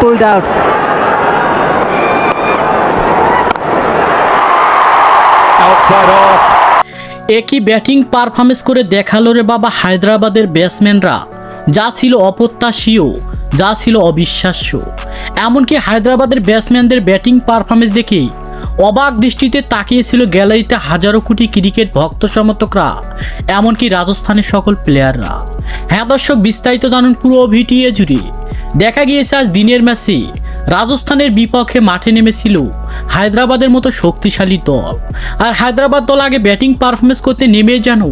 pulled out. Outside off. একই batting performance করে দেখাল রে বাবা হায়দ্রাবাদের ব্যাটসম্যানরা যা ছিল অপ্রত্যাশীয় যা ছিল অবিশ্বাস্য এমনকি হায়দ্রাবাদের ব্যাটসম্যানদের ব্যাটিং পারফরমেন্স দেখে অবাক দৃষ্টিতে তাকিয়েছিল গ্যালারিতে হাজারো কোটি ক্রিকেট ভক্ত সমর্থকরা এমনকি রাজস্থানের সকল প্লেয়াররা হ্যাঁ দর্শক বিস্তারিত জানুন পুরো ভিডিও জুড়ে দেখা গিয়েছে আজ দিনের ম্যাচে। রাজস্থানের বিপক্ষে মাঠে নেমেছিল হায়দ্রাবাদের মতো শক্তিশালী দল। আর হায়দ্রাবাদ দল আগে ব্যাটিং পারফরমেন্স করতে নেমে যেন,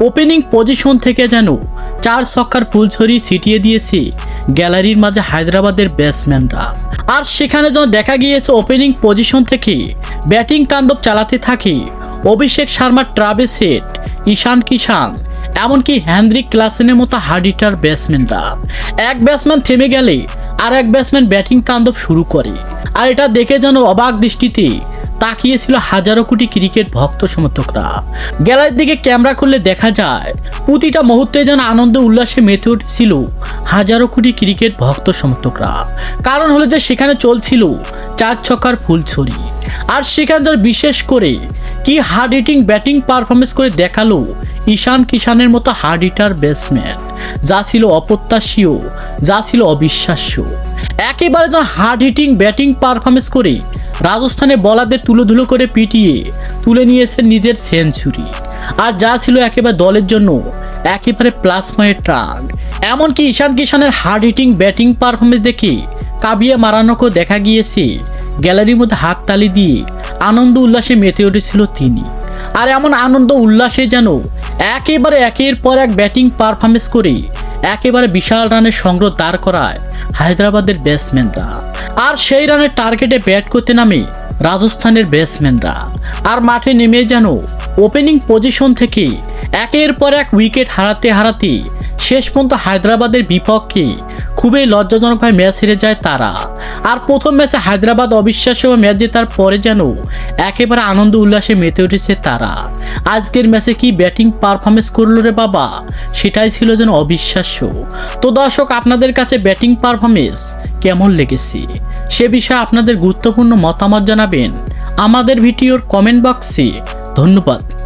ওপেনিং পজিশন থেকে যেন চার ছক্কার ফুল ছড়িয়ে ছিটিয়ে দিয়েছে গ্যালারির মাঝে হায়দ্রাবাদের ব্যাটসম্যানরা। আর সেখানে যেন দেখা গিয়েছে ওপেনিং পজিশন থেকে ব্যাটিং তাণ্ডব চালাতে থাকে অভিষেক শর্মা ট্রাভেস হেড ঈশান কিষান এমনকি হ্যান্দ্রিক ক্লাসেনের মতো হার্ডিটার ব্যাটসম্যানরা। এক ব্যাটসম্যান থেমে গেলে আর এক ব্যাটসম্যান ব্যাটিং তাণ্ডব শুরু করে। আর এটা দেখে যেন অবাক দৃষ্টিতে তাকিয়েছিল হাজারো কোটি ক্রিকেট ভক্ত সমর্থকরা। গ্যালারির দিকে ক্যামেরা খুললে দেখা যায়, প্রতিটা মুহূর্তে যেন আনন্দ উল্লাসে মেতে উঠেছিল হাজারো কোটি ক্রিকেট ভক্ত সমর্থকরা। কারণ হলো যে সেখানে চলছিল চার ছক্কার ফুলছড়ি আর সেখানে বিশেষ করে কি হার্ড হিটিং ব্যাটিং পারফরমেন্স করে দেখাল ঈশান কিষানের মতো হার্ড হিটার ব্যাটসম্যান। যা ছিল অপ্রত্যাশীয়, যা ছিল অবিশ্বাস্য। একেবারে যখন হার্ড হিটিং ব্যাটিং পারফরমেন্স করে রাজস্থানে বলারদের তুলোধুলো করে পিটিয়ে তুলে নিয়েছে নিজের সেঞ্চুরি। আর যা ছিল একেবারে দলের জন্য একেবারে প্লাস পয়েন্ট রান এমনকি ঈশান কিষানের হার্ড হিটিং ব্যাটিং পারফরমেন্স দেখে কাবিয়া মারানোকেও দেখা গিয়েছে। গ্যালারির মধ্যে হাততালি দিয়ে আনন্দ উল্লাসে মেতে উঠেছিল তিনি। আর এমন আনন্দ উল্লাসে যেন একেবারে একের পর এক ব্যাটিং পারফরমেন্স করে একেবারে বিশাল রানের সংগ্রহ দাঁড় করায় হায়দ্রাবাদের ব্যাটসম্যানরা। আর সেই রানের টার্গেটে ব্যাট করতে নামে রাজস্থানের ব্যাটসম্যানরা। আর মাঠে নেমে যেন ওপেনিং পজিশন থেকে একের পর এক উইকেট হারাতে হারাতে শেষ পর্যন্ত হায়দ্রাবাদের বিপক্ষে খুবই লজ্জাজনকভাবে ম্যাচ হেরে যায় তারা। আর প্রথম ম্যাচে হায়দ্রাবাদ অবিশ্বাস্য ম্যাচ জেতার পরে যেন একেবারে আনন্দ উল্লাসে মেতে উঠেছে তারা। আজকের ম্যাচে কি ব্যাটিং পারফরমেন্স করল রে বাবা? সেটাই ছিল যেন অবিশ্বাস্য। তো দর্শক, আপনাদের কাছে ব্যাটিং পারফরমেন্স কেমন লেগেছে? সে বিষয়ে আপনাদের গুরুত্বপূর্ণ মতামত জানাবেন। আমাদের ভিডিওর কমেন্ট বক্সে। ধন্যবাদ।